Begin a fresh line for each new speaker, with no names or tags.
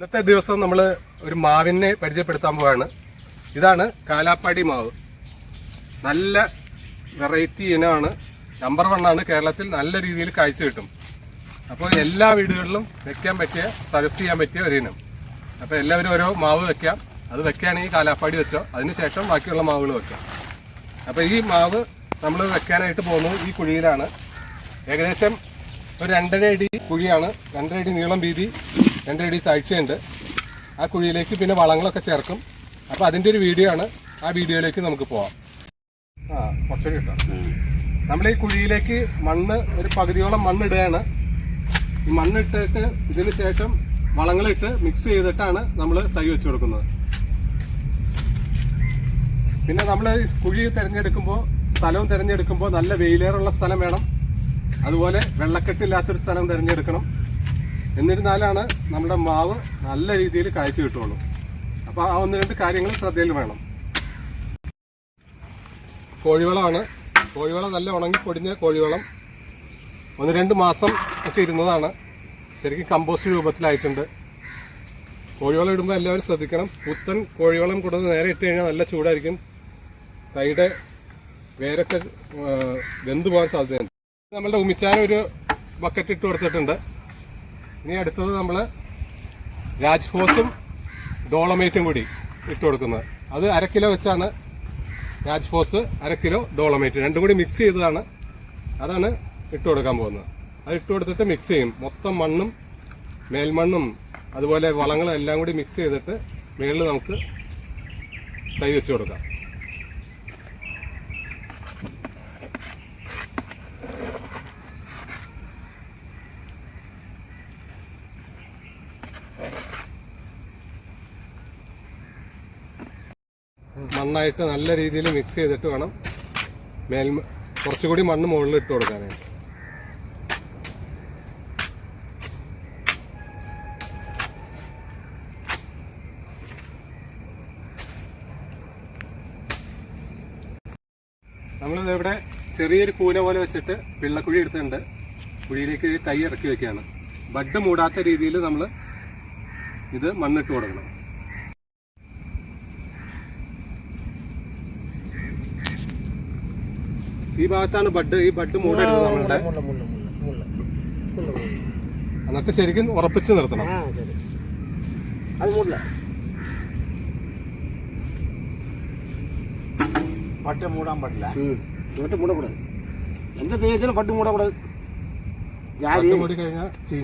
ഇന്നത്തെ ദിവസം നമ്മൾ ഒരു മാവിനെ പരിചയപ്പെടുത്താൻ പോവാണ്. ഇതാണ് കാലാപ്പാടി മാവ്. നല്ല വെറൈറ്റി ഇനമാണ്. നമ്പർ ആണ് കേരളത്തിൽ നല്ല രീതിയിൽ കാഴ്ച കിട്ടും. അപ്പോൾ എല്ലാ വീടുകളിലും വെക്കാൻ പറ്റിയ സജസ്റ്റ് ചെയ്യാൻ പറ്റിയ ഒരു ഇനം. അപ്പോൾ എല്ലാവരും ഓരോ മാവ് വെക്കാം. അത് വെക്കുകയാണെങ്കിൽ കാലാപ്പാടി വെച്ചോ അതിനുശേഷം ബാക്കിയുള്ള മാവുകൾ വെക്കാം. അപ്പോൾ ഈ മാവ് നമ്മൾ വെക്കാനായിട്ട് പോകുന്നത് ഈ കുഴിയിലാണ്. ഏകദേശം ഒരു രണ്ടര അടി കുഴിയാണ്. രണ്ടര അടി നീളം വീതി രണ്ടര അടി താഴ്ചയുണ്ട്. ആ കുഴിയിലേക്ക് പിന്നെ വളങ്ങളൊക്കെ ചേർക്കും. അപ്പോൾ അതിന്റെ ഒരു വീഡിയോ ആണ്. ആ വീഡിയോയിലേക്ക് നമുക്ക് പോവാം. ആ കുറച്ചുകൂടി കിട്ടാം നമ്മൾ ഈ കുഴിയിലേക്ക് മണ്ണ് ഒരു പകുതിയോളം മണ്ണ് ഇടുകയാണ്. ഈ മണ്ണിട്ടിട്ട് ഇതിന് ശേഷം വളങ്ങളിട്ട് മിക്സ് ചെയ്തിട്ടാണ് നമ്മൾ തൈ വെച്ച് കൊടുക്കുന്നത്. പിന്നെ നമ്മൾ ഈ കുഴി തിരഞ്ഞെടുക്കുമ്പോൾ സ്ഥലവും തിരഞ്ഞെടുക്കുമ്പോൾ നല്ല വെയിലേറുള്ള സ്ഥലം വേണം. അതുപോലെ വെള്ളക്കെട്ടില്ലാത്തൊരു സ്ഥലം തിരഞ്ഞെടുക്കണം. എന്നിരുന്നാലാണ് നമ്മുടെ മാവ് നല്ല രീതിയിൽ കാഴ്ച കിട്ടുള്ളൂ. അപ്പോൾ ആ ഒന്ന് രണ്ട് കാര്യങ്ങൾ ശ്രദ്ധയിൽ വേണം. കോഴിവളമാണ്. കോഴിവളം നല്ല ഉണങ്ങി പൊടിഞ്ഞ കോഴിവളം. ഒന്ന് രണ്ട് മാസം ഒക്കെ ഇരുന്നതാണ്. ശരിക്കും കമ്പോസ്റ്റ് രൂപത്തിലായിട്ടുണ്ട്. കോഴിവളം ഇടുമ്പോൾ എല്ലാവരും ശ്രദ്ധിക്കണം. പുത്തൻ കോഴിവളം കൊടുത്ത് നേരെ ഇട്ട് കഴിഞ്ഞാൽ നല്ല ചൂടായിരിക്കും. തൈയുടെ വേരൊക്കെ വെന്തു പോകാൻ സാധ്യതയുണ്ട്. നമ്മളുടെ ഉമിച്ചാൻ ഒരു ബക്കറ്റ് ഇട്ട് കൊടുത്തിട്ടുണ്ട്. ഇനി അടുത്തത് നമ്മൾ രാജ്ഫോസും ഡോളമേറ്റും കൂടി ഇട്ട് കൊടുക്കുന്നത്. അത് അര കിലോ വെച്ചാണ് രാജ്ഫോസ് അര കിലോ ഡോളമേറ്റ്. രണ്ടും കൂടി മിക്സ് ചെയ്തതാണ്. അതാണ് ഇട്ട് കൊടുക്കാൻ പോകുന്നത്. അത് ഇട്ട് കൊടുത്തിട്ട് മിക്സ് ചെയ്യും. മൊത്തം മണ്ണും മേൽമണ്ണും അതുപോലെ വളങ്ങളും എല്ലാം കൂടി മിക്സ് ചെയ്തിട്ട് മേളിൽ നമുക്ക് തൈ വെച്ച് കൊടുക്കാം. മണ്ണായിട്ട് നല്ല രീതിയിൽ മിക്സ് ചെയ്തിട്ട് വേണം മേൽ കുറച്ചുകൂടി മണ്ണ് മുകളിൽ ഇട്ട് കൊടുക്കാനായിട്ട് നമ്മളിതിവിടെ ചെറിയൊരു കൂന പോലെ വെച്ചിട്ട് വെള്ളക്കുഴി എടുത്തിട്ടുണ്ട്. കുഴിയിലേക്ക് തൈ ഇറക്കി വെക്കുകയാണ്. ബഡ് മൂടാത്ത രീതിയിൽ നമ്മൾ ഇത് മണ്ണിട്ട് കൊടുക്കണം. ഈ ഭാഗത്താണ് ബഡ് ഈ ബഡ് മൂടരുത് നമ്മളുടെ
മുള്ള മുള്ള മുള്ള മുള്ള മുള്ള
എന്നിട്ട് ശരിക്കും ഉറപ്പിച്ച് നിർത്തണം
ആ ശരി அது முள்ள பட்டை மூடாம பட்டல பட்டை மூடக்கூடாது எந்த தேயத்திலும் பட்டு மூடக்கூடாது யாரு
ബഡ് മൂടി കഴിഞ്ഞാൽ ചീഞ്ഞ്